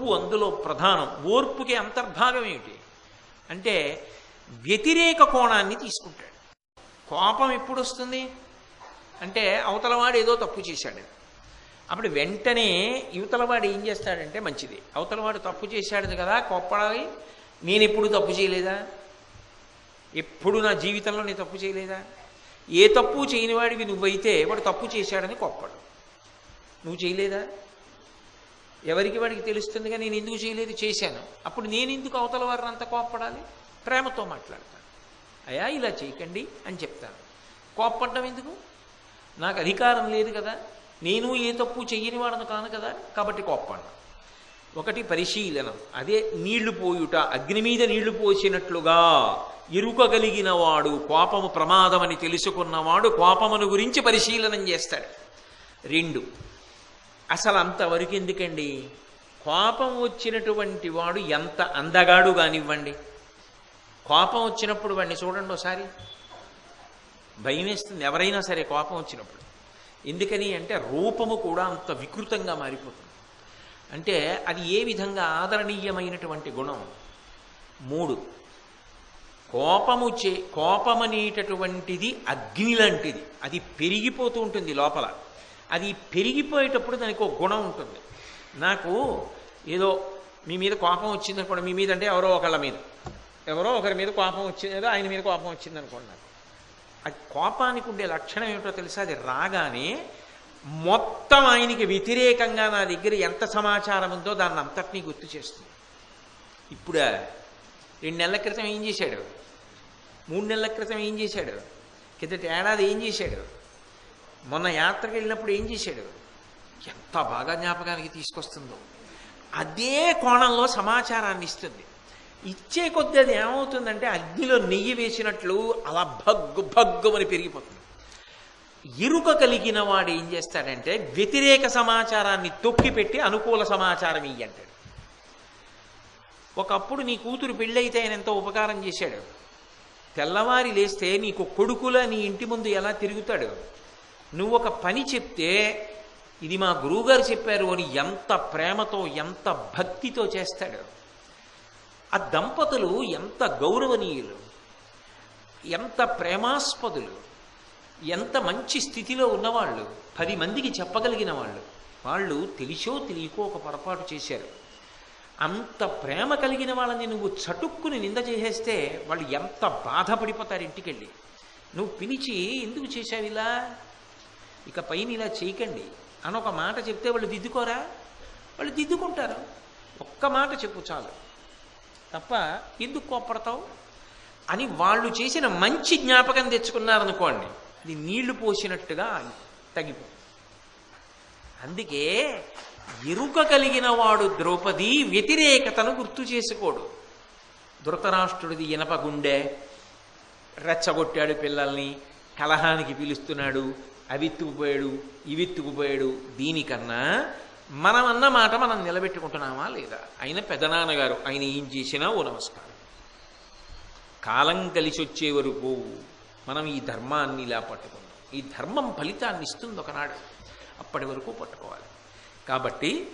ఓర్పు అందులో ప్రధానం. ఓర్పుకి అంతర్భాగం ఏమిటి? అంటే వ్యతిరేక కోణాన్ని తీసుకుంటాడు. కోపం ఎప్పుడు వస్తుంది అంటే అవతలవాడు ఏదో తప్పు చేశాడు. అప్పుడు వెంటనే యువతలవాడు ఏం చేస్తాడంటే మంచిది. అవతలవాడు తప్పు చేశాడు కదా కోప్పడాలి. నేను ఎప్పుడు తప్పు చేయలేదా? ఎప్పుడు నా జీవితంలో నేను తప్పు చేయలేదా? ఏ తప్పు చేయని వాడివి నువ్వైతే వాడు తప్పు చేశాడని కోప్పడు. నువ్వు చేయలేదా? ఎవరికి వాడికి తెలుస్తుందిగా నేను ఎందుకు చేయలేదు? చేశాను. అప్పుడు నేను ఎందుకు అవతల వారిని అంత కోప్పడాలి? ప్రేమతో మాట్లాడతాను. అయ్యా ఇలా చేయకండి అని చెప్తాను. కోప్పడడం ఎందుకు? నాకు అధికారం లేదు కదా. నేను ఏ తప్పు చెయ్యని వాడను కాను కదా. కాబట్టి కోప్పడ్డా. ఒకటి పరిశీలనం. అదే నీళ్ళు పోయుట అగ్ని మీద నీళ్ళు పోసినట్లుగా ఎరుకగలిగిన వాడు కోపము ప్రమాదమని తెలుసుకున్నవాడు కోపమును గురించి పరిశీలనం చేస్తాడు. రెండు అసలు అంతవరకు ఎందుకండి కోపం వచ్చినటువంటి వాడు ఎంత అందగాడు కానివ్వండి. కోపం వచ్చినప్పుడు వాడిని చూడండి ఒకసారి. భయం వేస్తుంది ఎవరైనా సరే కోపం వచ్చినప్పుడు. ఎందుకని అంటే రూపము కూడా అంత వికృతంగా మారిపోతుంది. అంటే అది ఏ విధంగా ఆదరణీయమైనటువంటి గుణం? మూడు. కోపము చే కోపమనేటటువంటిది అగ్ని లాంటిది. అది పెరిగిపోతూ ఉంటుంది లోపల. అది పెరిగిపోయేటప్పుడు దానికి ఒక గుణం ఉంటుంది. నాకు ఏదో మీ మీద కోపం వచ్చింది అనుకోండి మీ మీద అంటే ఎవరో ఒకళ్ళ మీద. ఎవరో ఒకరి మీద కోపం వచ్చింది ఏదో ఆయన మీద కోపం వచ్చింది అనుకోండి నాకు. అది కోపానికి ఉండే లక్షణం ఏమిటో తెలుసా? అది రాగానే మొత్తం ఆయనకి వ్యతిరేకంగా నా దగ్గర ఎంత సమాచారం ఉందో దాన్ని అంతటినీ గుర్తు చేస్తుంది. ఇప్పుడు రెండు నెలల క్రితం ఏం చేశాడు? మూడు నెలల క్రితం ఏం చేశాడు? కిందటి ఏడాది ఏం చేశాడు? మొన్న యాత్రకు వెళ్ళినప్పుడు ఏం చేశాడు? ఎంత బాగా జ్ఞాపకానికి తీసుకొస్తుందో. అదే కోణంలో సమాచారాన్ని ఇస్తుంది. ఇచ్చే కొద్దీ అది ఏమవుతుందంటే అగ్నిలో నెయ్యి వేసినట్లు అలా భగ్గు భగ్గుమని పెరిగిపోతుంది. ఇరుక కలిగిన వాడు ఏం చేస్తాడంటే వ్యతిరేక సమాచారాన్ని తొక్కిపెట్టి అనుకూల సమాచారం ఇయ్యంటాడు ఒకప్పుడు నీ కూతురు పెళ్ళైతే ఆయన ఎంతో ఉపకారం చేశాడు. తెల్లవారి లేస్తే నీకు కొడుకుల నీ ఇంటి ముందు ఎలా తిరుగుతాడు? నువ్వు ఒక పని చెప్తే ఇది మా గురువుగారు చెప్పారు అని ఎంత ప్రేమతో ఎంత భక్తితో చేస్తాడు. ఆ దంపతులు ఎంత గౌరవనీయులు ఎంత ప్రేమాస్పదులు ఎంత మంచి స్థితిలో ఉన్నవాళ్ళు పది మందికి చెప్పగలిగిన వాళ్ళు. వాళ్ళు తెలిసో తెలియకో ఒక పొరపాటు చేశారు. అంత ప్రేమ కలిగిన వాళ్ళని నువ్వు చటుక్కుని నింద చేసేస్తే వాళ్ళు ఎంత బాధపడిపోతారు ఇంటికెళ్ళి. నువ్వు పిలిచి ఎందుకు చేశావు ఇలా? ఇక పైన ఇలా చేయకండి అని ఒక మాట చెప్తే వాళ్ళు దిద్దుకోరా? వాళ్ళు దిద్దుకుంటారు. ఒక్క మాట చెప్పు చాలు. తప్ప ఎందుకు కోప్పడతావు? అని వాళ్ళు చేసిన మంచి జ్ఞాపకం తెచ్చుకున్నారనుకోండి ఇది నీళ్ళు పోసినట్టుగా తగిపో అందుకే ఎరుక కలిగిన వాడు ద్రౌపది వ్యతిరేకతను గుర్తు చేసుకోడు. ధృతరాష్ట్రుడిది ఇనప గుండె రెచ్చగొట్టాడు పిల్లల్ని కలహానికి పిలుస్తున్నాడు అవిత్తుకుపోయాడు ఇవిత్తుకుపోయాడు దీనికన్నా మనం అన్న మాట మనం నిలబెట్టుకుంటున్నామా లేదా? ఆయన పెదనాన్నగారు ఆయన ఏం చేసినా ఓ నమస్కారం. కాలం కలిసి వచ్చే వరకు మనం ఈ ధర్మాన్ని ఇలా పట్టుకుందాం ఈ ధర్మం ఫలితాన్ని ఇస్తుంది ఒకనాడు. అప్పటి వరకు పట్టుకోవాలి. కాబట్టి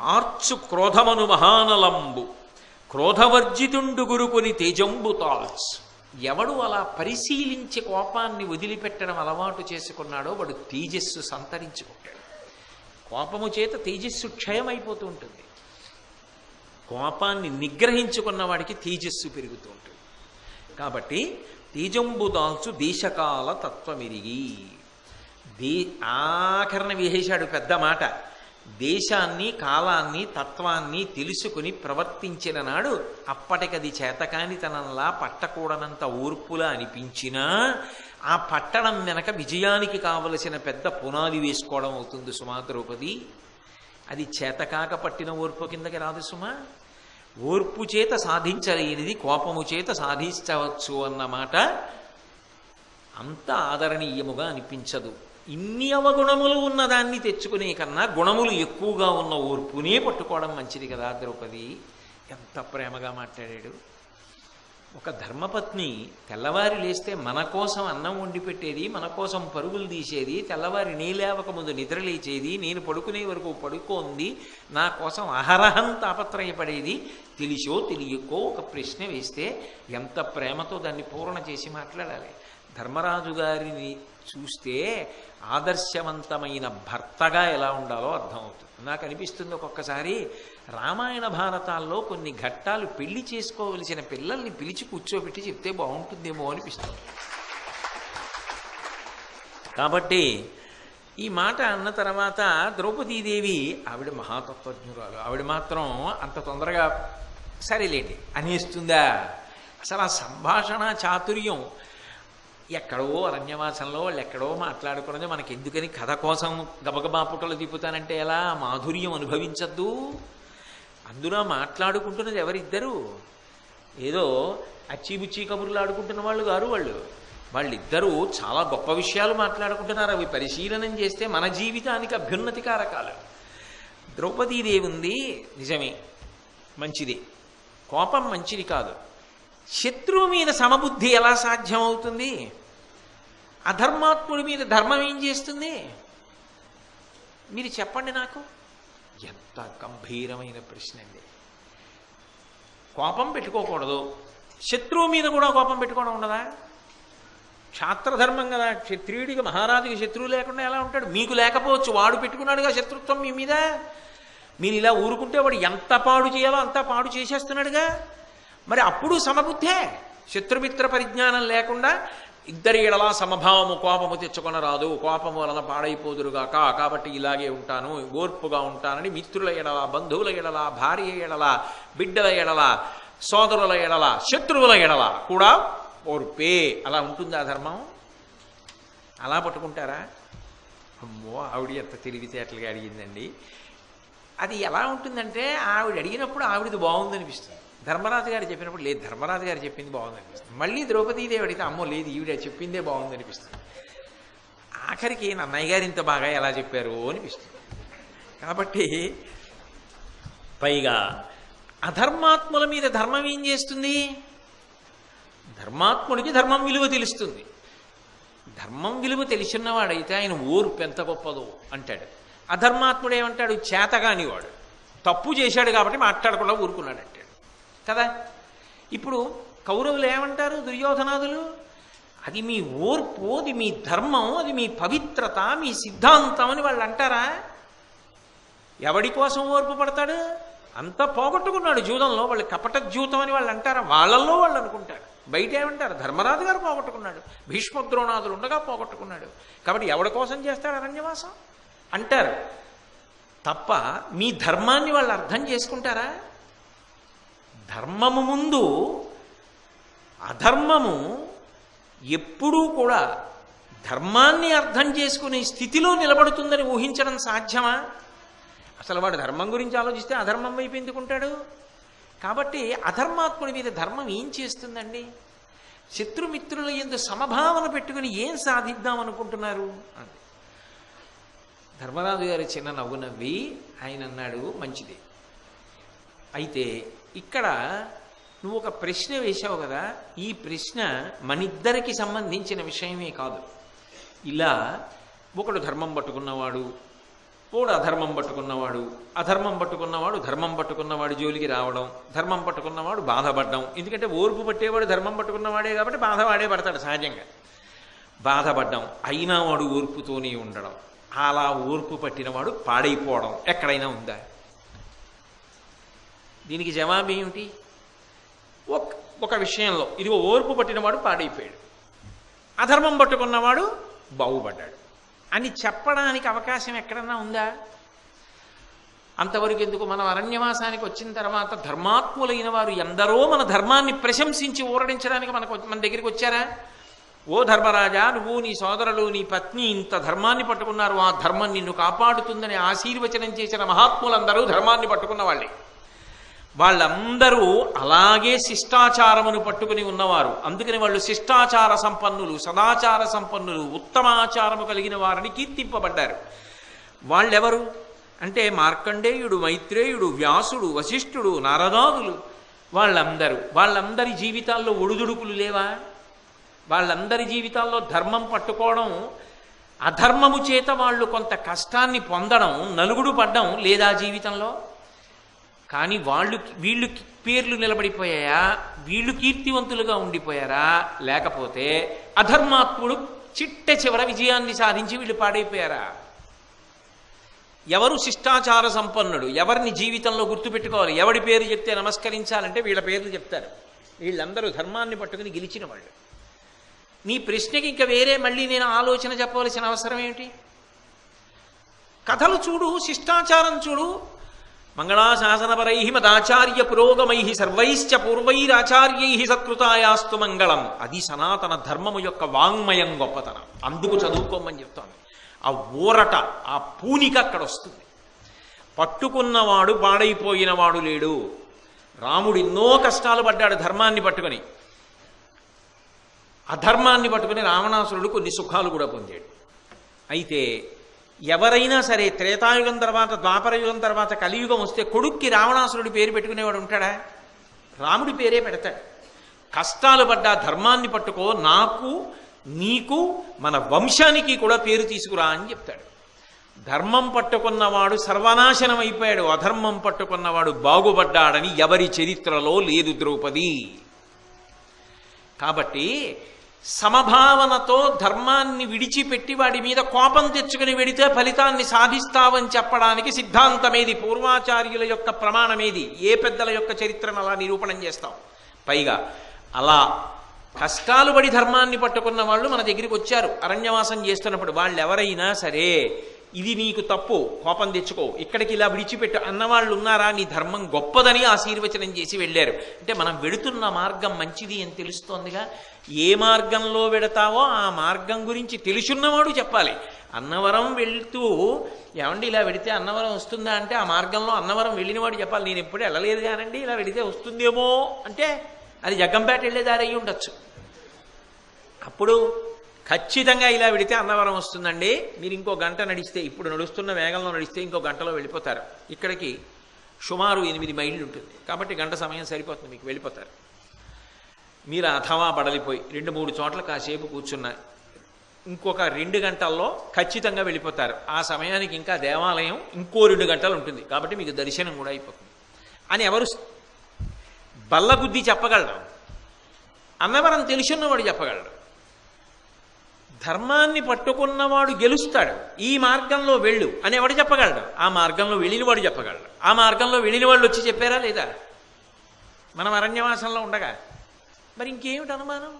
ఆర్చు క్రోధమను మహానలంబు. క్రోధవర్జితుండు గురుకుని తేజంబు తాల్స్ ఎవడు అలా పరిశీలించి కోపాన్ని వదిలిపెట్టడం అలవాటు చేసుకున్నాడో వాడు తేజస్సు సంతరించుకుంటాడు. కోపము చేత తేజస్సు క్షయమైపోతూ ఉంటుంది. కోపాన్ని నిగ్రహించుకున్న వాడికి తేజస్సు పెరుగుతూ ఉంటుంది. కాబట్టి తేజంబు దాల్చు దేశకాల తత్వమిరిగి. దే ఆఖరణ వేసేశాడు పెద్ద మాట. దేశాన్ని కాలాన్ని తత్వాన్ని తెలుసుకుని ప్రవర్తించిన నాడు అప్పటికది చేతకానితనంలా పట్టకూడనంత ఓర్పులా అనిపించినా ఆ పట్టణం వెనక విజయానికి కావలసిన పెద్ద పునాది వేసుకోవడం అవుతుంది సుమా ద్రౌపది. అది చేతకాక పట్టిన ఓర్పు కిందకి రాదు సుమా. ఓర్పు చేత సాధించలేనిది కోపము చేత సాధించవచ్చు అన్నమాట అంత ఆదరణీయముగా అనిపించదు. ఇన్ని అవగుణములు ఉన్నదాన్ని తెచ్చుకునే కన్నా గుణములు ఎక్కువగా ఉన్న ఓర్పునే పట్టుకోవడం మంచిది కదా ద్రౌపది. ఎంత ప్రేమగా మాట్లాడాడు. ఒక ధర్మపత్ని తెల్లవారి లేస్తే మన కోసం అన్నం వండి పెట్టేది మన కోసం పరుగులు తీసేది తెల్లవారి నీలేవక ముందు నిద్ర లేచేది నేను పడుకునే వరకు పడుకోంది నా కోసం అహరహం తాపత్రయపడేది తెలిసో తెలియకో ఒక ప్రశ్న వేస్తే ఎంత ప్రేమతో దాన్ని పూర్ణ చేసి మాట్లాడాలి. ధర్మరాజు గారిని చూస్తే ఆదర్శవంతమైన భర్తగా ఎలా ఉండాలో అర్థమవుతుంది. నాకు అనిపిస్తుంది ఒక్కొక్కసారి రామాయణ భారతాల్లో కొన్ని ఘట్టాలు పెళ్ళి చేసుకోవలసిన పిల్లల్ని పిలిచి కూర్చోబెట్టి చెప్తే బాగుంటుందేమో అనిపిస్తుంది. కాబట్టి ఈ మాట అన్న తర్వాత ద్రౌపదీదేవి ఆవిడ మహాతత్వజ్ఞురాలు. ఆవిడ మాత్రం అంత తొందరగా సరేలేండి అనేస్తుందా? అసలు ఆ సంభాషణ చాతుర్యం ఎక్కడో అరణ్యవాసంలో వాళ్ళు ఎక్కడో మాట్లాడుకున్నది మనకి ఎందుకని కథ కోసం గబగబా పుట్టలు తిప్పుతానంటే ఎలా? మాధుర్యం అనుభవించద్దు. అందులో మాట్లాడుకుంటున్నది ఎవరిద్దరు? ఏదో అచ్చిబుచ్చి కబుర్లు ఆడుకుంటున్న వాళ్ళు గారు వాళ్ళు. వాళ్ళిద్దరూ చాలా గొప్ప విషయాలు మాట్లాడుకుంటున్నారు. అవి పరిశీలనం చేస్తే మన జీవితానికి అభ్యున్నతి కారకాలు. ద్రౌపదీదేవి ఉంది నిజమే మంచిది. కోపం మంచిది కాదు. శత్రువు మీద సమబుద్ధి ఎలా సాధ్యమవుతుంది? అధర్మాత్ముడి మీద ధర్మం ఏం చేస్తుంది? మీరు చెప్పండి నాకు. ఎంత గంభీరమైన ప్రశ్న అండి. కోపం పెట్టుకోకూడదు. శత్రువు మీద కూడా కోపం పెట్టుకోవడం ఉండదా? క్షాత్రధర్మం కదా. క్షత్రియుడికి మహారాజుకి శత్రువు లేకుండా ఎలా ఉంటాడు? మీకు లేకపోవచ్చు. వాడు పెట్టుకున్నాడుగా శత్రుత్వం మీ మీద. మీరు ఇలా ఊరుకుంటే వాడు ఎంత పాడు చేయాలో అంతా పాడు చేసేస్తున్నాడుగా. మరి అప్పుడు సమబుద్ధే. శత్రుమిత్ర పరిజ్ఞానం లేకుండా ఇద్దరి ఎడలా సమభావము కోపము తెచ్చుకొనరాదు. కోపము వలన పాడైపోదురుగాక. కాబట్టి ఇలాగే ఉంటాను ఓర్పుగా ఉంటానని మిత్రుల ఎడల బంధువుల ఎడల భార్య ఎడల బిడ్డల ఎడల సోదరుల ఎడల శత్రువుల ఎడల కూడా ఓర్పే. అలా ఉంటుందా ధర్మం? అలా పట్టుకుంటారా? అమ్మో ఆవిడ ఎంత తెలివితేటలుగా అడిగిందండి. అది ఎలా ఉంటుందంటే ఆవిడ అడిగినప్పుడు ఆవిడది బాగుందనిపిస్తుంది. ధర్మరాజు గారు చెప్పినప్పుడు లేదు ధర్మరాజు గారు చెప్పింది బాగుంది అనిపిస్తుంది మళ్ళీ ద్రౌపదీదేవి అడిగితే అమ్మో లేదు ఈవిడ చెప్పిందే బాగుందనిపిస్తుంది. ఆఖరికి నన్నయ్య గారు ఇంత బాగా ఎలా చెప్పారు అనిపిస్తుంది. కాబట్టి పైగా అధర్మాత్ముల మీద ధర్మం ఏం చేస్తుంది? ధర్మాత్ముడికి ధర్మం విలువ తెలుస్తుంది. ధర్మం విలువ తెలిసినవాడైతే ఆయన ఓర్పు ఎంత గొప్పదో అంటాడు. అధర్మాత్ముడు ఏమంటాడు? చేతగానివాడు. తప్పు చేశాడు కాబట్టి మాట్లాడకుండా ఊరుకున్నాడు కదా? ఇప్పుడు కౌరవులు ఏమంటారు దుర్యోధనాదులు? అది మీ ఓర్పు అది మీ ధర్మం అది మీ పవిత్రత మీ సిద్ధాంతం అని వాళ్ళు అంటారా? ఎవడి కోసం ఓర్పు పడతాడు? అంత పోగొట్టుకున్నాడు జూదంలో వాళ్ళు కపట జూతం అని వాళ్ళు అంటారా? వాళ్ళల్లో వాళ్ళు అనుకుంటారు. బయట ఏమంటారు? ధర్మరాజు గారు పోగొట్టుకున్నాడు. భీష్మద్రోణాదులు ఉండగా పోగొట్టుకున్నాడు. కాబట్టి ఎవడి కోసం చేస్తాడు అరణ్యవాసం? అంటారు. తప్ప మీ ధర్మాన్ని వాళ్ళు అర్థం చేసుకుంటారా? ధర్మము ముందు అధర్మము ఎప్పుడూ కూడా ధర్మాన్ని అర్థం చేసుకునే స్థితిలో నిలబడుతుందని ఊహించడం సాధ్యమా? అసలు వాడు ధర్మం గురించి ఆలోచిస్తే అధర్మం వైపు ఎందుకుంటాడు? కాబట్టి అధర్మాత్ముడి మీద ధర్మం ఏం చేస్తుందండి? శత్రుమిత్రుల ఎందు సమభావన పెట్టుకుని ఏం సాధిద్దాం అనుకుంటున్నారు? అంది ధర్మరాజు గారి చిన్న నవ్వు నవ్వి ఆయన అన్నాడు మంచిది. అయితే ఇక్కడ నువ్వు ఒక ప్రశ్న వేశావు కదా ఈ ప్రశ్న మనిద్దరికి సంబంధించిన విషయమే కాదు. ఇలా ఒకడు ధర్మం పట్టుకున్నవాడు ఒకడు అధర్మం పట్టుకున్నవాడు అధర్మం పట్టుకున్నవాడు ధర్మం పట్టుకున్నవాడు జోలికి రావడం ధర్మం పట్టుకున్నవాడు బాధపడడం. ఎందుకంటే ఓర్పు పట్టేవాడు ధర్మం పట్టుకున్నవాడే కాబట్టి బాధవాడే పడతాడు సహజంగా. బాధపడ్డం అయినా వాడు ఓర్పుతోనే ఉండడం అలా ఓర్పు పట్టినవాడు పాడైపోవడం ఎక్కడైనా ఉందా? దీనికి జవాబు ఏమిటి? ఒక ఒక విషయంలో ఇది ఓర్పు పట్టినవాడు పాడైపోయాడు. అధర్మం పట్టుకున్నవాడు బాగుపడ్డాడు. అని చెప్పడానికి అవకాశం ఎక్కడన్నా ఉందా? అంతవరకు ఎందుకు మనం అరణ్యవాసానికి వచ్చిన తర్వాత ధర్మాత్ములైన వారు ఎందరో మన ధర్మాన్ని ప్రశంసించి ఊరడించడానికి మనకు మన దగ్గరికి వచ్చారా? ఓ ధర్మరాజా నువ్వు నీ సోదరులు నీ పత్ని ఇంత ధర్మాన్ని పట్టుకున్నారు. ఆ ధర్మం నిన్ను కాపాడుతుందని ఆశీర్వచనం చేసిన మహాత్ములందరూ ధర్మాన్ని పట్టుకున్న వాళ్ళే. వాళ్ళందరూ అలాగే శిష్టాచారమును పట్టుకుని ఉన్నవారు. అందుకని వాళ్ళు శిష్టాచార సంపన్నులు సదాచార సంపన్నులు ఉత్తమాచారము కలిగిన వారిని కీర్తింపబడ్డారు. వాళ్ళెవరు? అంటే మార్కండేయుడు మైత్రేయుడు వ్యాసుడు వశిష్ఠుడు నారదాదులు వాళ్ళందరూ. వాళ్ళందరి జీవితాల్లో ఒడుదుడుకులు లేవా? వాళ్ళందరి జీవితాల్లో ధర్మం పట్టుకోవడం అధర్మము చేత వాళ్ళు కొంత కష్టాన్ని పొందడం నలుగుడు పడ్డం లేదా జీవితంలో? కానీ వాళ్ళు వీళ్ళు పేర్లు నిలబడిపోయాయా? వీళ్ళు కీర్తివంతులుగా ఉండిపోయారా? లేకపోతే అధర్మాత్ముడు చిట్ట చివర విజయాన్ని సాధించి వీళ్ళు పాడైపోయారా? ఎవరు శిష్టాచార సంపన్నుడు? ఎవరిని జీవితంలో గుర్తుపెట్టుకోవాలి? ఎవడి పేరు చెప్తే నమస్కరించాలంటే వీళ్ళ పేర్లు చెప్తారు. వీళ్ళందరూ ధర్మాన్ని పట్టుకుని గెలిచిన వాళ్ళు. నీ ప్రశ్నకి ఇంకా వేరే మళ్ళీ నేను ఆలోచన చెప్పవలసిన అవసరం ఏమిటి? కథలు చూడు శిష్టాచారం చూడు మంగళాశాసనపరై మదాచార్య పురోగమై సర్వైశ్చ పూర్వైరాచార్యై సత్కృతాయాస్తు మంగళం అది సనాతన ధర్మము యొక్క వాంగ్మయం గొప్పతనం అందుకు చదువుకోమని చెప్తాను. ఆ ఊరట ఆ పూనిక అక్కడ వస్తుంది పట్టుకున్నవాడు పాడైపోయినవాడు లేడు. రాముడు ఎన్నో కష్టాలు పడ్డాడు ధర్మాన్ని పట్టుకొని. అధర్మాన్ని పట్టుకుని రావణాసురుడు కొన్ని సుఖాలు కూడా పొందాడు. అయితే ఎవరైనా సరే త్రేతాయుగం తర్వాత ద్వాపరయుగం తర్వాత కలియుగం వస్తే కొడుక్కి రావణాసురుడి పేరు పెట్టుకునేవాడు ఉంటాడా? రాముడి పేరే పెడతాడు. కష్టాలు పడ్డా ధర్మాన్ని పట్టుకో నాకు నీకు మన వంశానికి కూడా పేరు తీసుకురా అని చెప్తాడు. ధర్మం పట్టుకున్నవాడు సర్వనాశనం అయిపోయాడు అధర్మం పట్టుకున్నవాడు బాగుపడ్డాడని ఎవరి చరిత్రలో లేదు ద్రౌపది. కాబట్టి సమభావనతో ధర్మాన్ని విడిచిపెట్టి వాడి మీద కోపం తెచ్చుకుని వెడితే ఫలితాన్ని సాధిస్తావని చెప్పడానికి సిద్ధాంతమేది పూర్వాచార్యుల యొక్క ప్రమాణమేది. ఏ పెద్దల యొక్క చరిత్రను అలా నిరూపణం చేస్తాం పైగా అలా కష్టాలు పడి ధర్మాన్ని పట్టుకున్న వాళ్ళు మన దగ్గరికి వచ్చారు అరణ్యవాసం చేస్తున్నప్పుడు. వాళ్ళు ఎవరైనా సరే ఇది నీకు తప్పు కోపం తెచ్చుకో. ఇక్కడికి ఇలా విడిచిపెట్టు అన్నవాళ్ళు ఉన్నారా నీ ధర్మం గొప్పదని ఆశీర్వచనం చేసి వెళ్ళారు. అంటే మనం వెడుతున్న మార్గం మంచిది అని తెలుస్తోందిగా. ఏ మార్గంలో వెడతావో ఆ మార్గం గురించి తెలుసున్నవాడు చెప్పాలి. అన్నవరం వెళ్తూ ఏమండి ఇలా వెడితే అన్నవరం వస్తుందా అంటే ఆ మార్గంలో అన్నవరం వెళ్ళినవాడు చెప్పాలి. నేను ఎప్పుడు వెళ్ళలేదు కానండి ఇలా వెడితే వస్తుందేమో అంటే అది జగ్గంపేట వెళ్ళే దారి అయ్యి ఉండొచ్చు. అప్పుడు ఖచ్చితంగా ఇలా వెడితే అన్నవరం వస్తుందండి. మీరు ఇంకో గంట నడిస్తే ఇప్పుడు నడుస్తున్న వేగంలో నడిస్తే ఇంకో గంటలో వెళ్ళిపోతారు. ఇక్కడికి సుమారు ఎనిమిది మైళ్ళు ఉంటుంది. కాబట్టి గంట సమయం సరిపోతుంది మీకు వెళ్ళిపోతారు. మీరు అథవా బడలిపోయి రెండు మూడు చోట్ల కాసేపు కూర్చున్న ఇంకొక రెండు గంటల్లో ఖచ్చితంగా వెళ్ళిపోతారు. ఆ సమయానికి ఇంకా దేవాలయం ఇంకో రెండు గంటలు ఉంటుంది. కాబట్టి మీకు దర్శనం కూడా అయిపోతుంది. అని ఎవరు బల్లగుద్ది చెప్పగలరు? అన్నవరం తెలుసున్నవాడు చెప్పగలడు. ధర్మాన్ని పట్టుకున్నవాడు గెలుస్తాడు. ఈ మార్గంలో వెళ్ళు అని ఎవడు చెప్పగలడు? ఆ మార్గంలో వెళ్ళినవాడు చెప్పగలడు. ఆ మార్గంలో వెళ్ళిన వాళ్ళు వచ్చి చెప్పారా లేదా? మనం అరణ్యవాసంలో ఉండగా మరి ఇంకేమిటి అనుమానం?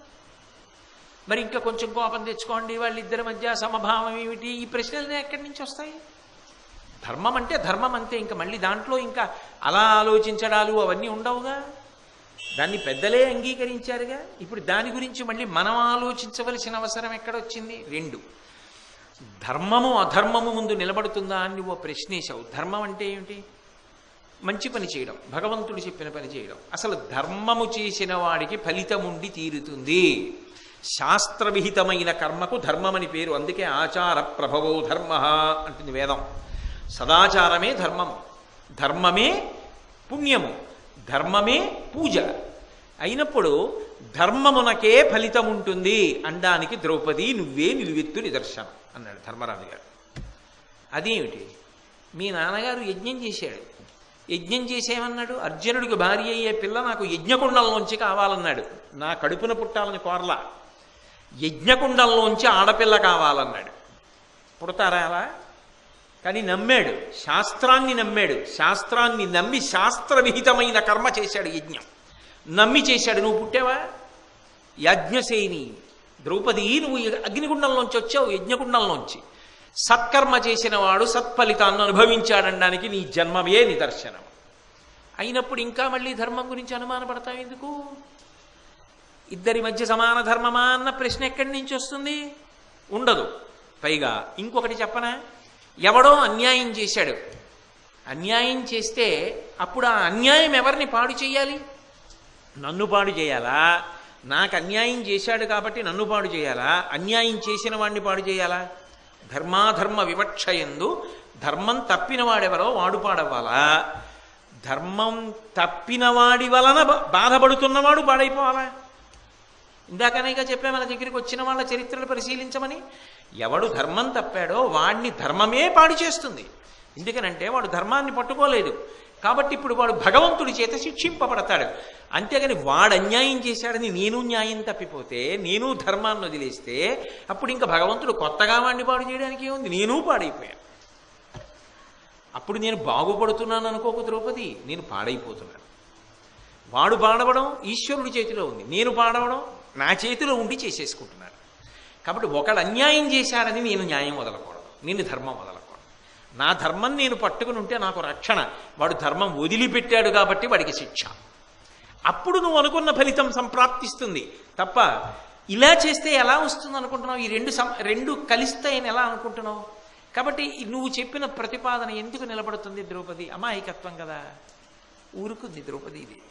మరి ఇంకా కొంచెం కోపం తెచ్చుకోండి వాళ్ళిద్దరి మధ్య సమభావం ఏమిటి? ఈ ప్రశ్నలు ఎక్కడి నుంచి వస్తాయి? ధర్మం అంటే ధర్మం అంతే ఇంకా మళ్ళీ దాంట్లో ఇంకా అలా ఆలోచించడాలు అవన్నీ ఉండవుగా? దాన్ని పెద్దలే అంగీకరించారుగా? ఇప్పుడు దాని గురించి మళ్ళీ మనం ఆలోచించవలసిన అవసరం ఎక్కడొచ్చింది? రెండు. ధర్మము అధర్మము ముందు నిలబడుతుందా అని నువ్వు ప్రశ్నేశావు. ధర్మం అంటే ఏమిటి? మంచి పని చేయడం. భగవంతుడు చెప్పిన పని చేయడం. అసలు ధర్మము చేసిన వాడికి ఫలితం ఉండి తీరుతుంది. శాస్త్రవిహితమైన కర్మకు ధర్మమని పేరు. అందుకే ఆచార ప్రభవో ధర్మ అంటుంది వేదం. సదాచారమే ధర్మము. ధర్మమే పుణ్యము. ధర్మమే పూజ. అయినప్పుడు ధర్మమునకే ఫలితం ఉంటుంది అనడానికి ద్రౌపది నువ్వే నిలువెత్తు నిదర్శనం అన్నాడు ధర్మరాజు గారు. అదేమిటి? మీ నాన్నగారు యజ్ఞం చేశాడు. యజ్ఞం చేసేమన్నాడు? అర్జునుడికి భార్య అయ్యే పిల్ల నాకు యజ్ఞకుండంలోంచి కావాలన్నాడు. నా కడుపున పుట్టాలని కోరలా. యజ్ఞకుండంలోంచి ఆడపిల్ల కావాలన్నాడు. పుడతారా అలా? కానీ నమ్మాడు. శాస్త్రాన్ని నమ్మాడు. శాస్త్రాన్ని నమ్మి శాస్త్రవిహితమైన కర్మ చేశాడు యజ్ఞం. నమ్మి చేశాడు. నువ్వు పుట్టావా? యజ్ఞసేని ద్రౌపది నువ్వు అగ్నిగుండంలోంచి వచ్చావు యజ్ఞగుండంలోంచి. సత్కర్మ చేసిన వాడు సత్ఫలితాన్ని అనుభవించాడనడానికి నీ జన్మమే నిదర్శనం. అయినప్పుడు ఇంకా మళ్ళీ ధర్మం గురించి అనుమానపడతావు ఎందుకు? ఇద్దరి మధ్య సమాన ధర్మమా అన్న ప్రశ్న ఎక్కడి నుంచి వస్తుంది? ఉండదు. పైగా ఇంకొకటి చెప్పనా? ఎవడో అన్యాయం చేశాడు. అన్యాయం చేస్తే అప్పుడు ఆ అన్యాయం ఎవరిని పాడు చేయాలి? నన్ను పాడు చేయాలా? నాకు అన్యాయం చేశాడు కాబట్టి నన్ను పాడు చేయాలా? అన్యాయం చేసిన వాడిని పాడు చేయాలా? ధర్మాధర్మ వివక్ష ఎందు ధర్మం తప్పిన వాడెవరో వాడు పాడవ్వాలా? ధర్మం తప్పిన వాడి వలన బాధపడుతున్నవాడు పాడైపోవాలా? ఇందాకనేగా చెప్పే మన దగ్గరికి వచ్చిన వాళ్ళ చరిత్రలు పరిశీలించమని. ఎవడు ధర్మం తప్పాడో వాడిని ధర్మమే పాడు చేస్తుంది. ఎందుకనంటే వాడు ధర్మాన్ని పట్టుకోలేదు. కాబట్టి ఇప్పుడు వాడు భగవంతుడి చేత శిక్షింపబడతాడు. అంతేగాని వాడు అన్యాయం చేశాడని నేను న్యాయం తప్పిపోతే నేను ధర్మాన్ని వదిలేస్తే అప్పుడు ఇంకా భగవంతుడు కొత్తగా వాడిని పాడు చేయడానికి ఏముంది? నేను పాడైపోయాను. అప్పుడు నేను బాగుపడుతున్నాను అనుకోకు ద్రౌపది నేను పాడైపోతున్నాను. వాడు పాడవడం ఈశ్వరుడి చేతిలో ఉంది. నేను పాడవడం నా చేతిలో ఉండి చేసేసుకుంటున్నాను. కాబట్టి ఒకడు అన్యాయం చేశాడని నేను న్యాయం వదలకూడదు. నేను ధర్మం వదలకూడదు. నా ధర్మం నేను పట్టుకుని ఉంటే నాకు రక్షణ. వాడు ధర్మం వదిలిపెట్టాడు కాబట్టి వాడికి శిక్ష. అప్పుడు నువ్వు అనుకున్న ఫలితం సంప్రాప్తిస్తుంది. తప్ప ఇలా చేస్తే ఎలా వస్తుంది అనుకుంటున్నావు? ఈ రెండు సం రెండు కలిస్తాయని ఎలా అనుకుంటున్నావు? కాబట్టి నువ్వు చెప్పిన ప్రతిపాదన ఎందుకు నిలబడుతుంది ద్రౌపది? అమాయకత్వం కదా. ఊరుకుంది ద్రౌపది ఇది.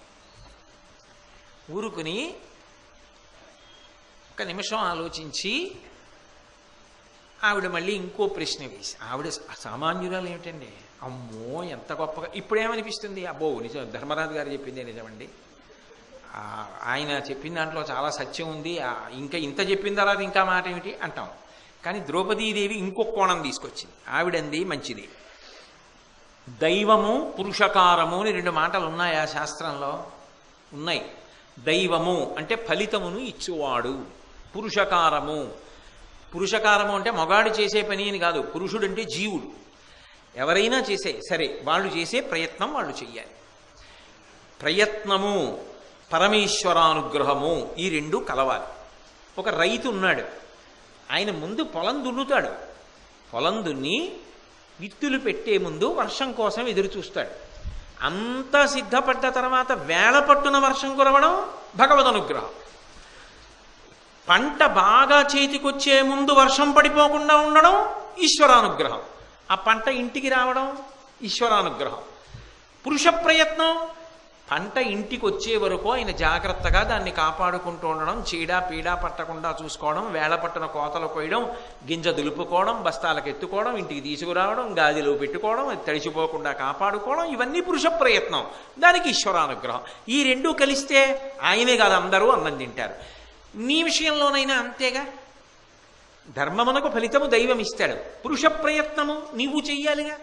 ఊరుకుని ఒక్క నిమిషం ఆలోచించి ఆవిడ మళ్ళీ ఇంకో ప్రశ్న వేసి ఆవిడ సామాన్యురాలు ఏమిటండి? అమ్మో ఎంత గొప్పగా ఇప్పుడేమనిపిస్తుంది? అబ్బో నిజం ధర్మరాజు గారు చెప్పిందే నిజమండి. ఆయన చెప్పిన దాంట్లో చాలా సత్యం ఉంది. ఇంకా ఇంత చెప్పిన తర్వాత ఇంకా మాట ఏమిటి? అంటాం. కానీ ద్రౌపదీదేవి ఇంకొక కోణం తీసుకొచ్చింది. ఆవిడంది మంచిది. దైవము పురుషకారము అని రెండు మాటలు ఉన్నాయా శాస్త్రంలో? ఉన్నాయి. దైవము అంటే ఫలితమును ఇచ్చువాడు. పురుషకారము. పురుషకారము అంటే మగాడు చేసే పని అని కాదు పురుషుడు అంటే జీవుడు. ఎవరైనా చేసే సరే వాళ్ళు చేసే ప్రయత్నం వాళ్ళు చెయ్యాలి. ప్రయత్నము పరమేశ్వరానుగ్రహము ఈ రెండు కలవాలి. ఒక రైతు ఉన్నాడు ఆయన ముందు పొలం దున్నుతాడు. పొలం దున్ని విత్తులు పెట్టే ముందు వర్షం కోసం ఎదురు చూస్తాడు. అంతా సిద్ధపడ్డ తర్వాత వేళ పట్టున వర్షం కురవడం భగవద్ అనుగ్రహం. పంట బాగా చేతికొచ్చే ముందు వర్షం పడిపోకుండా ఉండడం ఈశ్వరానుగ్రహం. ఆ పంట ఇంటికి రావడం ఈశ్వరానుగ్రహం. పురుష ప్రయత్నం పంట ఇంటికి వచ్చే వరకు ఆయన జాగ్రత్తగా దాన్ని కాపాడుకుంటూ ఉండడం చీడ పీడ పట్టకుండా చూసుకోవడం వేళ పట్టున కోతలు కోయడం గింజ దులుపుకోవడం బస్తాలకు ఎత్తుకోవడం ఇంటికి తీసుకురావడం గాదిలో పెట్టుకోవడం అది తడిచిపోకుండా కాపాడుకోవడం ఇవన్నీ పురుష ప్రయత్నం. దానికి ఈశ్వరానుగ్రహం. ఈ రెండు కలిస్తే ఆయనే కాదు అందరూ అన్నం తింటారు. నీ విషయంలోనైనా అంతేగా? ధర్మమునకు ఫలితము దైవం ఇస్తాడు పురుష ప్రయత్నము నీవు చెయ్యాలిగా?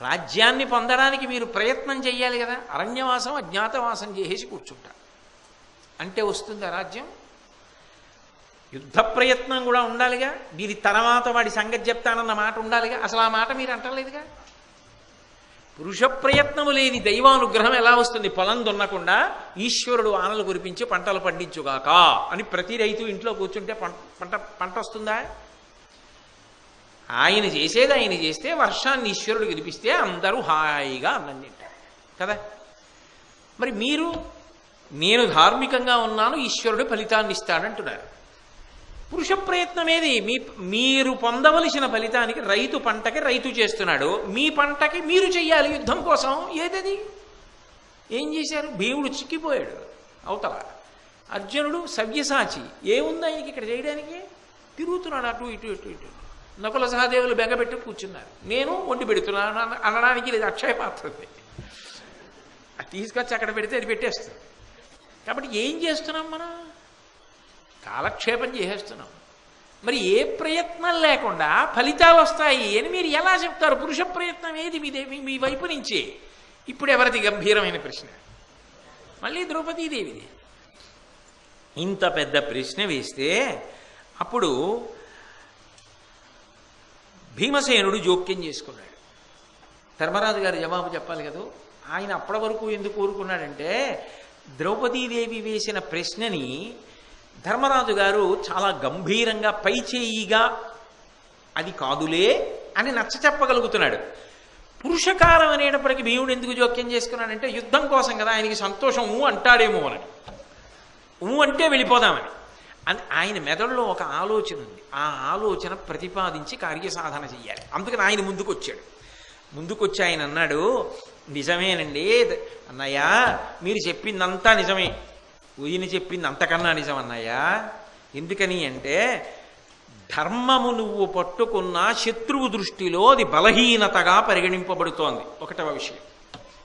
రాజ్యాన్ని పొందడానికి మీరు ప్రయత్నం చెయ్యాలి కదా? అరణ్యవాసం అజ్ఞాతవాసం చేసేసి కూర్చుంటారు అంటే వస్తుందా రాజ్యం? యుద్ధ ప్రయత్నం కూడా ఉండాలిగా? వీరి తర్వాత వాడి సంగతి చెప్తానన్న మాట ఉండాలిగా? అసలు ఆ మాట మీరు అంటలేదుగా? పురుష ప్రయత్నము లేని దైవానుగ్రహం ఎలా వస్తుంది? పొలం దున్నకుండా ఈశ్వరుడు ఆనలు కురిపించి పంటలు పండించుగాక అని ప్రతి రైతు ఇంట్లో కూర్చుంటే పంట పంట పంట వస్తుందా? ఆయన చేసేది ఆయన చేస్తే వర్షాన్ని ఈశ్వరుడు కురిపిస్తే అందరూ హాయిగా అన్నం తింటారు. కదా? మరి మీరు నేను ధార్మికంగా ఉన్నాను ఈశ్వరుడు ఫలితాన్ని ఇస్తాడంటున్నారు. పురుష ప్రయత్నం ఏది మీ మీరు పొందవలసిన ఫలితానికి రైతు పంటకి రైతు చేస్తున్నాడు. మీ పంటకి మీరు చెయ్యాలి యుద్ధం కోసం. ఏదది? ఏం చేశారు? భీముడు చిక్కిపోయాడు. అవతల. అర్జునుడు సవ్యసాచి. ఏముంది ఆయనకి ఇక్కడ చేయడానికి? తిరుగుతున్నాడు అటు ఇటు ఇటు ఇటు. నకుల సహదేవులు బెగబెట్టి కూర్చున్నారు. నేను వండి పెడుతున్నాను అన- అనడానికి ఇది అక్షయ పాత్ర అది తీసుకొచ్చి అక్కడ పెడితే అది పెట్టేస్తుంది. కాబట్టి ఏం చేస్తున్నాం మనం? కాలక్షేపం చేసేస్తున్నాం. మరి ఏ ప్రయత్నం లేకుండా ఫలితాలు వస్తాయి అని మీరు ఎలా చెప్తారు? పురుష ప్రయత్నం ఏది? మీ దేవి మీ వైపు నుంచి. ఇప్పుడు ఎవరిది గంభీరమైన ప్రశ్న? మళ్ళీ ద్రౌపదీదేవిది. ఇంత పెద్ద ప్రశ్న వేస్తే అప్పుడు భీమసేనుడు జోక్యం చేసుకున్నాడు. ధర్మరాజు గారు జవాబు చెప్పాలి కదా? ఆయన అప్పటి వరకు ఎందుకు కోరుకున్నాడంటే ద్రౌపదీదేవి వేసిన ప్రశ్నని ధర్మరాజు గారు చాలా గంభీరంగా పైచేయిగా అది కాదులే అని నచ్చ చెప్పగలుగుతున్నాడు. పురుషకారం అనేటప్పటికీ భీముడు ఎందుకు జోక్యం చేసుకున్నాడంటే యుద్ధం కోసం కదా ఆయనకి సంతోషం ఊ అంటాడేమో అని. ఊ అంటే వెళ్ళిపోదామని. అని ఆయన మెదడులో ఒక ఆలోచన ఉంది. ఆ ఆలోచన ప్రతిపాదించి కార్యసాధన చెయ్యాలి. అందుకని ఆయన ముందుకు వచ్చాడు ముందుకొచ్చి ఆయన అన్నాడు నిజమేనండి అన్నయ్యా అన్నయ్య మీరు చెప్పిందంతా నిజమే. ఈయన చెప్పింది అంతకన్నా నిజం అన్నయ్య. ఎందుకని అంటే ధర్మము నువ్వు పట్టుకున్న శత్రువు దృష్టిలో అది బలహీనతగా పరిగణింపబడుతోంది. ఒకటవ విషయం.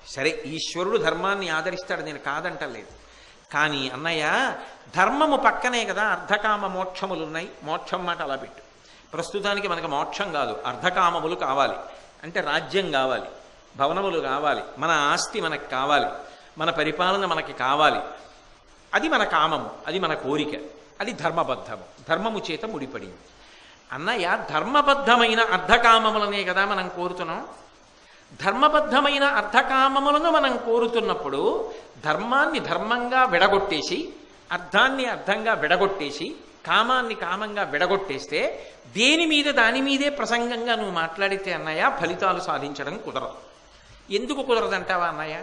సరే ఈశ్వరుడు ధర్మాన్ని ఆదరిస్తాడు నేను కాదంటలేదు. కానీ అన్నయ్య ధర్మము పక్కనే కదా అర్ధకామ మోక్షములు ఉన్నాయి. మోక్షం మాట అలా పెట్టు. ప్రస్తుతానికి మనకు మోక్షం కాదు అర్ధకామములు కావాలి. అంటే రాజ్యం కావాలి భవనములు కావాలి మన ఆస్తి మనకు కావాలి మన పరిపాలన మనకి కావాలి. అది మన కామము అది మన కోరిక అది ధర్మబద్ధము. ధర్మము చేత ముడిపడింది. అన్నయ్య ధర్మబద్ధమైన అర్ధకామములనే కదా మనం కోరుతున్నాం? ధర్మబద్ధమైన అర్ధకామములను మనం కోరుతున్నప్పుడు ధర్మాన్ని ధర్మంగా విడగొట్టేసి అర్థాన్ని అర్థంగా విడగొట్టేసి కామాన్ని కామంగా విడగొట్టేస్తే దేని మీద దాని మీదే ప్రసంగంగా నువ్వు మాట్లాడితే అన్నయ్య ఫలితాలు సాధించడం కుదరదు. ఎందుకు కుదరదంటావా అన్నయ్య?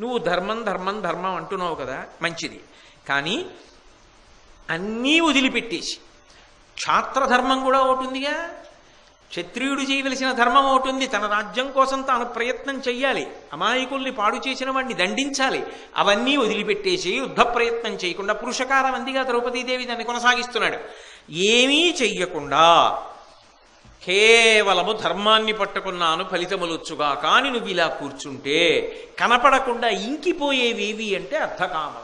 నువ్వు ధర్మం ధర్మం ధర్మం అంటున్నావు కదా మంచిది. కానీ అన్నీ వదిలిపెట్టేసి క్షాత్రధర్మం కూడా ఒకటి ఉందిగా. క్షత్రియుడు చేయవలసిన ధర్మం ఒకటి ఉంది. తన రాజ్యం కోసం తాను ప్రయత్నం చెయ్యాలి. అమాయకుల్ని పాడు చేసిన వాడిని దండించాలి. అవన్నీ వదిలిపెట్టేసి యుద్ధ ప్రయత్నం చేయకుండా పురుషకారం అందిగా ద్రౌపదీదేవి దాన్ని కొనసాగిస్తున్నాడు. ఏమీ చెయ్యకుండా కేవలము ధర్మాన్ని పట్టుకున్నాను ఫలితములొచ్చుగా కాని నువ్వు ఇలా కూర్చుంటే కనపడకుండా ఇంకిపోయేవేవి అంటే అర్థకామం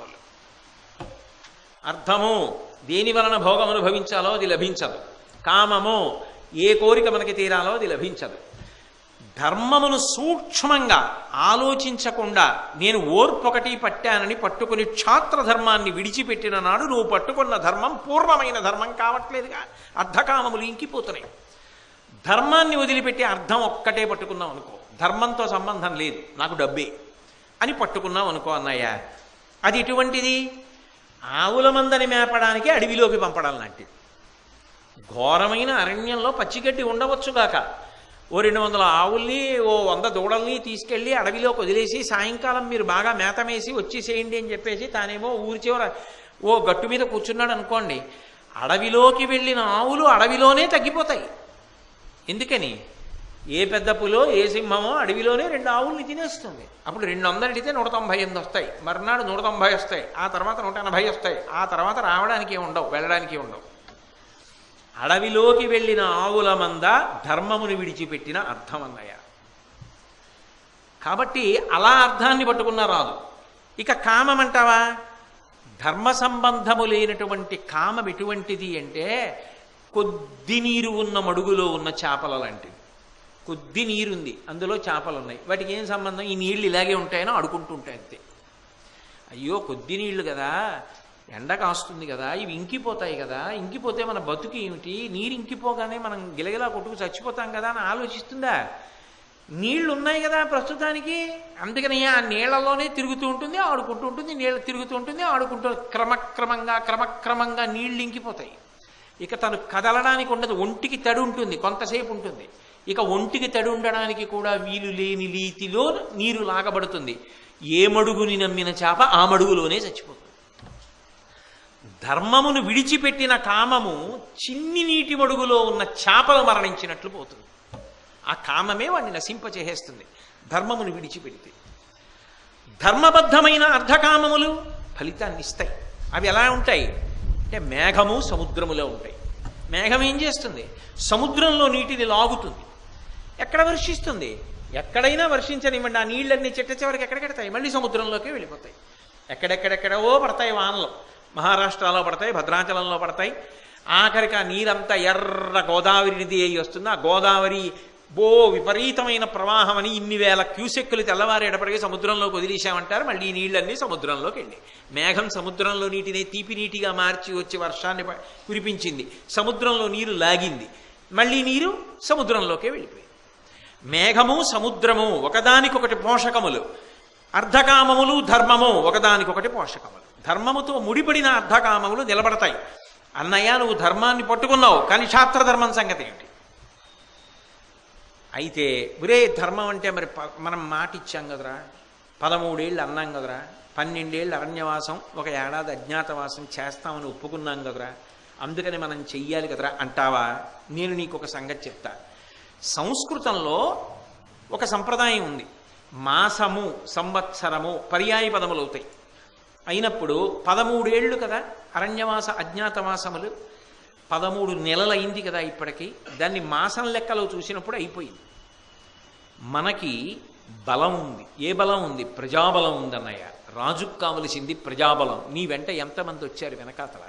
అర్థము. దేని వలన భోగం అనుభవించాలో అది లభించదు. కామము ఏ కోరిక మనకి తీరాలో అది లభించదు. ధర్మమును సూక్ష్మంగా ఆలోచించకుండా నేను ఓర్పొకటి పట్టానని పట్టుకుని క్షాత్ర ధర్మాన్ని విడిచిపెట్టిన నాడు నువ్వు పట్టుకున్న ధర్మం పూర్వమైన ధర్మం కావట్లేదుగా. అర్ధకామములు ఇంకిపోతున్నాయి. ధర్మాన్ని వదిలిపెట్టి అర్థం ఒక్కటే పట్టుకున్నావు అనుకో. ధర్మంతో సంబంధం లేదు. నాకు డబ్బే. అని పట్టుకున్నాం అనుకో అన్నయ్య. అది ఎటువంటిది? ఆవుల మందని మేపడానికి అడవిలోకి పంపడం లాంటిది. ఘోరమైన అరణ్యంలో పచ్చిగడ్డి ఉండవచ్చుగాక ఓ రెండు వందల ఆవుల్ని ఓ వంద దూడల్ని తీసుకెళ్ళి అడవిలోకి వదిలేసి సాయంకాలం మీరు బాగా మేతమేసి వచ్చేసేయండి అని చెప్పేసి తానేమో ఊరి చివర ఓ గట్టు మీద కూర్చున్నాడు అనుకోండి. అడవిలోకి వెళ్ళిన ఆవులు అడవిలోనే తగ్గిపోతాయి. ఎందుకని? ఏ పెద్ద పులో ఏ సింహమో అడవిలోనే రెండు ఆవుల్ని తినేస్తుంది. అప్పుడు రెండు వందలు అడిగితే నూట తొంభై ఎనిమిది వస్తాయి. మర్నాడు నూట తొంభై వస్తాయి. ఆ తర్వాత నూట ఎనభై వస్తాయి. ఆ తర్వాత రావడానికి ఉండవు వెళ్ళడానికి ఉండవు. అడవిలోకి వెళ్ళిన ఆవుల మంద ధర్మమును విడిచిపెట్టిన అర్థం అన్నయ్య. కాబట్టి అలా అర్థాన్ని పట్టుకున్న రాదు ఇక కామం అంటావా ధర్మ సంబంధము లేనటువంటి కామం ఎటువంటిది అంటే కొద్ది నీరు ఉన్న మడుగులో ఉన్న చేపల లాంటివి కొద్ది నీరుంది. అందులో చేపలు ఉన్నాయి వాటికి ఏం సంబంధం? ఈ నీళ్ళు ఇలాగే ఉంటాయనో ఆడుకుంటూ ఉంటాయి అంతే. అయ్యో కొద్ది నీళ్ళు కదా. ఎండ కాస్తుంది కదా. ఇవి ఇంకిపోతాయి కదా. ఇంకిపోతే మన బతుకు ఏమిటి? నీరు ఇంకిపోగానే మనం గిలగిలా కొట్టుకు చచ్చిపోతాం కదా అని ఆలోచిస్తుందా? నీళ్ళు ఉన్నాయి కదా ప్రస్తుతానికి. అందుకని ఆ నీళ్ళలోనే తిరుగుతూ ఉంటుంది ఆడుకుంటూ ఉంటుంది నీళ్ళు తిరుగుతూ ఉంటుంది ఆడుకుంటూ క్రమక్రమంగా క్రమక్రమంగా నీళ్ళు ఇంకిపోతాయి. ఇక తను కదలడానికి ఉండదు. ఒంటికి తడి ఉంటుంది. కొంతసేపు ఉంటుంది. ఇక ఒంటికి తడి ఉండడానికి కూడా వీలు లేని రీతిలో నీరు లాగబడుతుంది. ఏ మడుగుని నమ్మిన చేప ఆ మడుగులోనే చచ్చిపోతుంది. ధర్మమును విడిచిపెట్టిన కామము చిన్ని నీటి మడుగులో ఉన్న చేపలు మరణించినట్లు పోతుంది. ఆ కామమే వాడిని నశింపచేసేస్తుంది. ధర్మమును విడిచిపెడితే. ధర్మబద్ధమైన అర్ధకామములు ఫలితాన్ని ఇస్తాయి. అవి ఎలా ఉంటాయి? అంటే మేఘము సముద్రములో ఉంటాయి. మేఘం ఏం చేస్తుంది? సముద్రంలో నీటిని లాగుతుంది. ఎక్కడ వర్షిస్తుంది? ఎక్కడైనా వర్షించనివ్వండి. ఆ నీళ్ళన్నీ చెట్ట చివరికి ఎక్కడికెడతాయి మళ్ళీ సముద్రంలోకి వెళ్ళిపోతాయి. ఎక్కడెక్కడెక్కడో పడతాయి వానలు. మహారాష్ట్రలో పడతాయి భద్రాచలంలో పడతాయి. ఆఖరికి ఆ నీరంతా ఎర్ర గోదావరి నది అయి వస్తుంది. ఆ గోదావరి బో విపరీతమైన ప్రవాహం అని ఇన్ని వేల క్యూసెక్కులు తెల్లవారేటప్పటికీ సముద్రంలోకి వదిలేశామంటారు. మళ్ళీ ఈ నీళ్ళన్నీ సముద్రంలోకి వెళ్ళి. మేఘం సముద్రంలో నీటిని తీపి నీటిగా మార్చి వచ్చి వర్షాన్ని కురిపించింది. సముద్రంలో నీరు లాగింది. మళ్ళీ నీరు సముద్రంలోకే వెళ్ళిపోయింది. మేఘము సముద్రము ఒకదానికొకటి పోషకములు. అర్ధకామములు ధర్మము ఒకదానికొకటి పోషకములు. ధర్మముతో ముడిపడిన అర్ధకామములు నిలబడతాయి. అన్నయ్య నువ్వు ధర్మాన్ని పట్టుకున్నావు కానీ శాస్త్రధర్మం సంగతి ఏంటి? అయితే ఒరే ధర్మం అంటే మరి ప- మనం మాట ఇచ్చాం కదరా? పదమూడేళ్ళు అన్నాం కదరా? పన్నెండేళ్ళు అరణ్యవాసం ఒక ఏడాది అజ్ఞాతవాసం చేస్తామని ఒప్పుకున్నాం కదరా? అందుకని మనం చెయ్యాలి కదరా? అంటావా? నేను నీకు ఒక సంగతి చెప్తాను సంస్కృతంలో ఒక సంప్రదాయం ఉంది. మాసము సంవత్సరము పర్యాయ పదములు అవుతాయి. అయినప్పుడు పదమూడేళ్ళు కదా అరణ్యవాస అజ్ఞాతవాసములు. పదమూడు నెలలైంది కదా ఇప్పటికీ. దాన్ని మాసం లెక్కలో చూసినప్పుడు అయిపోయింది. మనకి బలం ఉంది. ఏ బలం ఉంది? ప్రజాబలం ఉందన్నయ్య. రాజుకు కావలసింది ప్రజాబలం. నీ వెంట ఎంతమంది వచ్చారు వెనకాతల?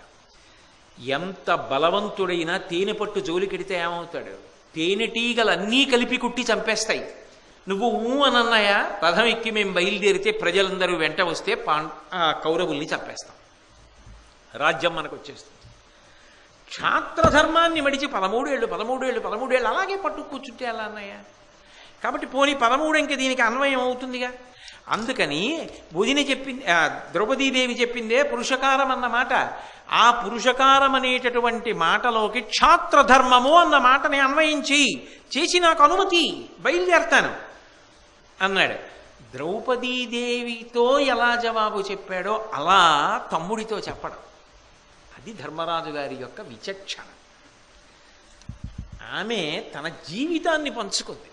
ఎంత బలవంతుడైనా తేనె పట్టు జోలికెడితే ఏమవుతాడు? తేనెటీగలన్నీ కలిపి కుట్టి చంపేస్తాయి. నువ్వు ఊ అనన్నయ్య రథం ఎక్కి మేము బయలుదేరితే ప్రజలందరూ వెంట వస్తే పాం ఆ కౌరవుల్ని చంపేస్తాం. రాజ్యం మనకు వచ్చేస్తుంది క్షాత్రధర్మాన్ని మడిచి పదమూడేళ్ళు పదమూడేళ్ళు పదమూడేళ్ళు అలాగే పట్టు కూర్చుంటే ఎలా అన్నయ్య? కాబట్టి పోనీ పదమూడు ఇంక దీనికి అన్వయం అవుతుందిగా. అందుకని భుజిని చెప్పింది ద్రౌపదీదేవి చెప్పిందే పురుషకారం అన్నమాట. ఆ పురుషకారం అనేటటువంటి మాటలోకి క్షాత్రధర్మము అన్న మాటని అన్వయించి చేసి నాకు అనుమతి బయలుదేరతాను అన్నాడు. ద్రౌపదీదేవితో ఎలా జవాబు చెప్పాడో అలా తమ్ముడితో చెప్పడం. అది ధర్మరాజు గారి యొక్క విచక్షణ. ఆమె తన జీవితాన్ని పంచుకుంది.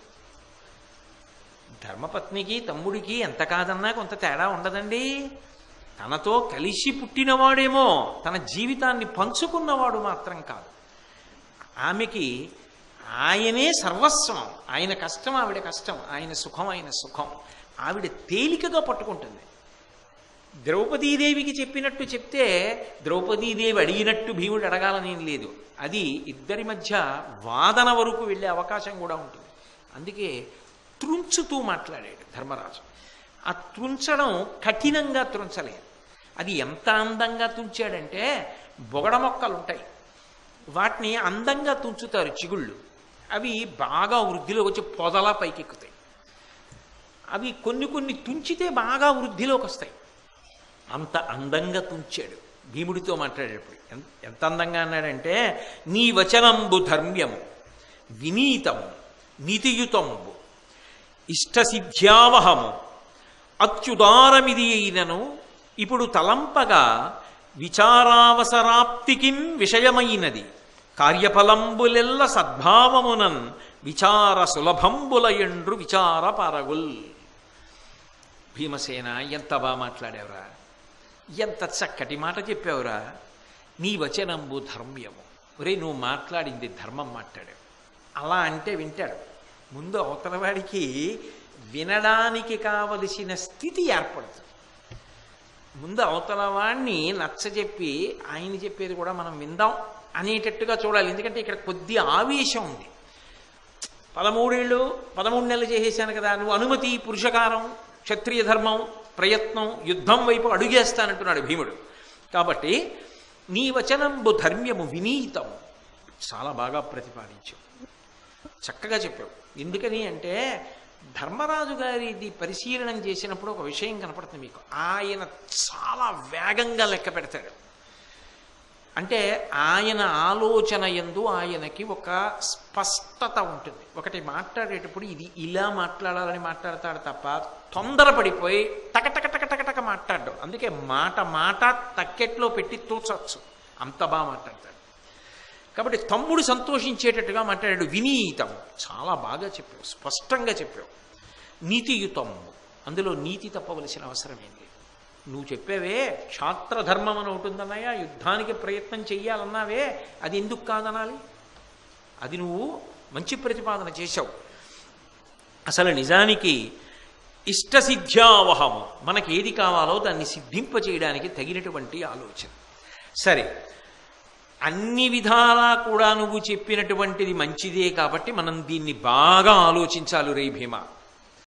ధర్మపత్నికి తమ్ముడికి ఎంత కాదన్నా కొంత తేడా ఉండదండి. తనతో కలిసి పుట్టినవాడేమో తన జీవితాన్ని పంచుకున్నవాడు మాత్రం కాదు. ఆమెకి ఆయనే సర్వస్వం. ఆయన కష్టం ఆవిడ కష్టం ఆయన సుఖం ఆయన సుఖం. ఆవిడ తేలికగా పట్టుకుంటుంది. ద్రౌపదీదేవికి చెప్పినట్టు చెప్తే ద్రౌపదీదేవి అడిగినట్టు భీముడు అడగాలని లేదు. అది ఇద్దరి మధ్య వాదన వరకు వెళ్ళే అవకాశం కూడా ఉంటుంది. అందుకే త్రుంచుతూ మాట్లాడాడు ధర్మరాజు. ఆ త్రుంచడం కఠినంగా త్రుంచలేదు. అది ఎంత అందంగా తుంచాడంటే బొగడ మొక్కలు ఉంటాయి వాటిని అందంగా తుంచుతారు చిగుళ్ళు. అవి బాగా వృద్ధిలోకి వచ్చి పొదలా పైకెక్కుతాయి. అవి కొన్ని కొన్ని తుంచితే బాగా వృద్ధిలోకి వస్తాయి. అంత అందంగా తుంచాడు భీముడితో మాట్లాడేటప్పుడు. ఎంత ఎంత అందంగా అన్నాడంటే నీ వచనంబు ధర్మ్యము వినీతము నీతియుతంబు ఇష్టసిద్ధ్యావహము అత్యుదారమిది అయినను ఇప్పుడు తలంపగా విచారావసరాప్తికిం విషయమైనది. కార్యఫలంబులెల్ల సద్భావమునన్ విచార సులభంబులయండ్రు విచార పరగుల్ భీమసేన ఎంత బాగా మాట్లాడేవరా? ఎంత చక్కటి మాట చెప్పావురా? నీ వచనంబు ధర్మ్యము. ఒరే నువ్వు మాట్లాడింది ధర్మం మాట్లాడావు. అలా అంటే వింటాడు. ముందు అవతలవాడికి వినడానికి కావలసిన స్థితి ఏర్పడుతుంది. ముందు అవతల వాణ్ణి నచ్చజెప్పి ఆయన చెప్పేది కూడా మనం విందాం అనేటట్టుగా చూడాలి. ఎందుకంటే ఇక్కడ కొద్ది ఆవేశం ఉంది. పదమూడేళ్ళు పదమూడు నెలలు చేసేసాను కదా నువ్వు అనుమతి పురుషకారం క్షత్రియ ధర్మం ప్రయత్నం యుద్ధం వైపు అడుగేస్తానంటున్నాడు భీముడు. కాబట్టి నీ వచనంబు ధర్మ్యము వినీతం చాలా బాగా ప్రతిపాదించావు. చక్కగా చెప్పావు. ఎందుకని అంటే ధర్మరాజు గారిది పరిశీలనం చేసినప్పుడు ఒక విషయం కనపడుతుంది మీకు. ఆయన చాలా వేగంగా లెక్క పెడతాడు. అంటే ఆయన ఆలోచన ఎందు ఆయనకి ఒక స్పష్టత ఉంటుంది. ఒకటి మాట్లాడేటప్పుడు ఇది ఇలా మాట్లాడాలని మాట్లాడతాడు తప్ప తొందరపడిపోయి టక టక టక మాట్లాడడం. అందుకే మాట మాట తక్కెట్లో పెట్టి తూచవచ్చు అంత బాగా మాట్లాడతాడు. కాబట్టి తమ్ముడు సంతోషించేటట్టుగా మాట్లాడాడు. వినీతం చాలా బాగా చెప్పావు. స్పష్టంగా చెప్పావు. నీతియుతం. అందులో నీతి తప్పవలసిన అవసరం ఏంటి నువ్వు చెప్పావే క్షాత్రధర్మం అని ఒకటి యుద్ధానికి ప్రయత్నం చెయ్యాలన్నావే. అది ఎందుకు కాదనాలి? అది నువ్వు మంచి ప్రతిపాదన చేశావు. అసలు నిజానికి ఇష్టసిద్ధ్యావహము. మనకి ఏది కావాలో దాన్ని సిద్ధింపచేయడానికి తగినటువంటి ఆలోచన. సరే. అన్ని విధాలా కూడా నువ్వు చెప్పినటువంటిది మంచిదే కాబట్టి మనం దీన్ని బాగా ఆలోచించాలి రే భీమ.